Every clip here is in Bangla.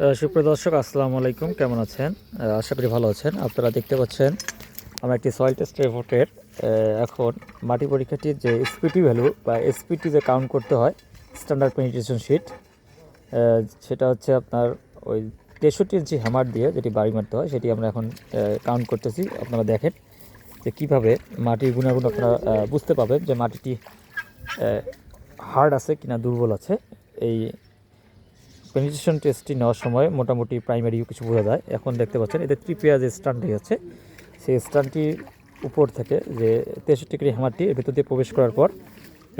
সুপ্রিয় দর্শক, আসসালামু আলাইকুম। কেমন আছেন? আশা করি ভালো আছেন। আপনারা দেখতে পাচ্ছেন, আমরা একটি সয়েল টেস্ট রিপোর্টের এখন মাটি পরীক্ষাটির যে এসপিটি ভ্যালু বা এসপিটি যে কাউন্ট করতে হয় স্ট্যান্ডার্ড পেনিট্রেশন শিট সেটা হচ্ছে আপনার ওই তেষট্টি ইঞ্চি হ্যামার দিয়ে যেটি বাড়ি মারতে হয়, সেটি আমরা এখন কাউন্ট করতেছি। আপনারা দেখেন যে কীভাবে মাটির গুণাগুণ আপনারা বুঝতে পাবেন যে মাটিটি হার্ড আছে কিনা দুর্বল আছে। এই পেনিট্রেশন টেস্টটি নেওয়ার সময় মোটামুটি প্রাইমারি কিছু বোঝা যায়। এখন দেখতে পাচ্ছেন, এদের ত্রিপিয়া যে স্টানটি আছে, সেই স্টানটির উপর থেকে যে তেষট্টি কেজি হ্যামারটি এর ভেতর দিয়ে প্রবেশ করার পর,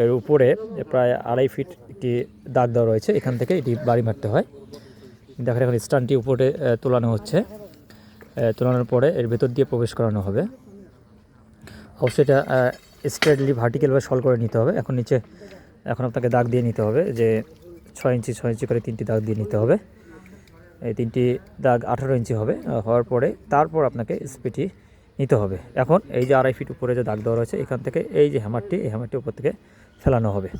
এর উপরে প্রায় আড়াই ফিট একটি দাগ দেওয়া রয়েছে। এখান থেকে এটি বাড়ি মারতে হয়। দেখেন এখন স্টানটি উপরে তোলানো হচ্ছে। তোলানোর পরে এর ভেতর দিয়ে প্রবেশ করানো হবে। অবশ্যই এটা স্ট্রেটলি ভার্টিক্যালভাবে সল করে নিতে হবে। এখন নিচে, এখন আপনাকে দাগ দিয়ে নিতে হবে যে ছয় ইঞ্চি ছয় ইঞ্চি করে তিনটি দাগ দিয়ে নিতে হবে। এই তিনটি দাগ আঠারো ইঞ্চি হবে হওয়ার পরে তারপর আপনাকে স্পিটি নিতে হবে। এখন এই যে আড়াই ফিট উপরে যে দাগ দেওয়া রয়েছে, এখান থেকে এই যে হ্যামারটি, এই হ্যামারটি উপর থেকে ফেলানো হবে।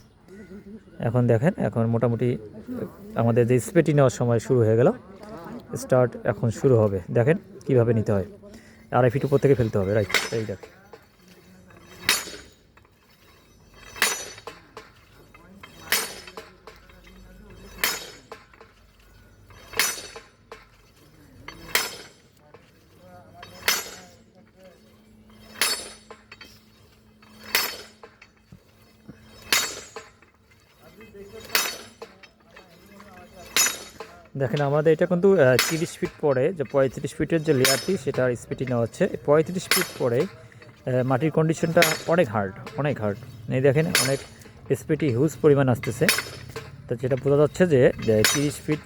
এখন দেখেন, এখন মোটামুটি আমাদের যে স্পিটি নেওয়ার সময় শুরু হয়ে গেল, স্টার্ট এখন শুরু হবে। দেখেন কীভাবে নিতে হয়। আড়াই ফিট উপর থেকে ফেলতে হবে, রাইট, এই দেখ দেখেন, আমাদের এটা কিন্তু তিরিশ ফিট পরে যে পঁয়ত্রিশ ফিটের যে লেয়ারটি, সেটার স্পিডটি নেওয়া হচ্ছে। পঁয়ত্রিশ ফিট পরে মাটির কন্ডিশনটা অনেক হার্ড অনেক হার্ড এই দেখেন, অনেক স্পিডটি হিউজ পরিমাণ আসতেছে। তো যেটা বোঝা যাচ্ছে যে তিরিশ ফিট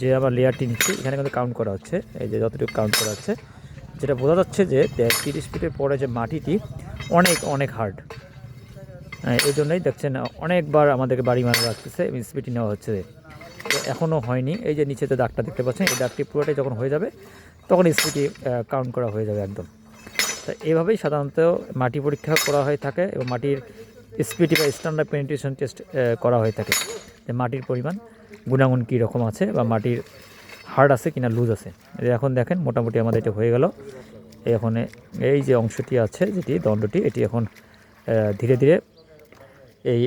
যে আমার লেয়ারটি নিচ্ছি, এখানে কিন্তু কাউন্ট করা হচ্ছে, এই যে যতটুকু কাউন্ট করা হচ্ছে। যেটা বোঝা যাচ্ছে যে তিরিশ ফিটের পরে যে মাটিটি, অনেক অনেক হার্ড এই জন্যই দেখছেন, অনেকবার আমাদেরকে বাড়ি মারা লাগতেছে স্পিডটি নেওয়া হচ্ছে। এখনও হয়নি। এই যে নিচেতে দাগটা দেখতে পাচ্ছেন, এই দাগটি পুরোটাই যখন হয়ে যাবে, তখন স্পিডটি কাউন্ট করা হয়ে যাবে একদম। তো এভাবেই সাধারণত মাটি পরীক্ষা করা হয়ে থাকে এবং মাটির স্পিডি বা স্ট্যান্ডার্ড পেনিট্রেশন টেস্ট করা হয়ে থাকে যে মাটির পরিমাণ, গুণাগুণ কী রকম আছে বা মাটির হার্ড আছে কিনা, লুজ আছে। এখন দেখেন, মোটামুটি আমাদের এটা হয়ে গেল। এখন এই যে অংশটি আছে, যেটি দণ্ডটি, এটি এখন ধীরে ধীরে এই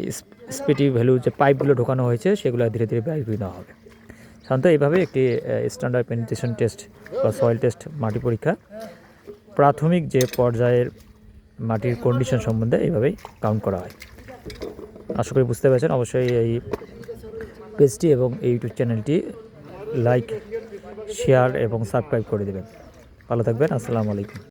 স্পিটি ভ্যালু যে পাইপগুলো ঢোকানো হয়েছে, সেগুলো ধীরে ধীরে নেওয়া হবে। সাধারণত এইভাবে একটি স্ট্যান্ডার্ড পেনিট্রেশন টেস্ট বা সয়েল টেস্ট মাটি পরীক্ষা, প্রাথমিক যে পর্যায়ের মাটির কন্ডিশন সম্বন্ধে এইভাবেই কাউন্ট করা হয়। আশা করি বুঝতে পেরেছেন। অবশ্যই এই পেজটি এবং এই ইউটিউব চ্যানেলটি লাইক শেয়ার এবং সাবস্ক্রাইব করে দেবেন। ভালো থাকবেন। আসসালামু আলাইকুম।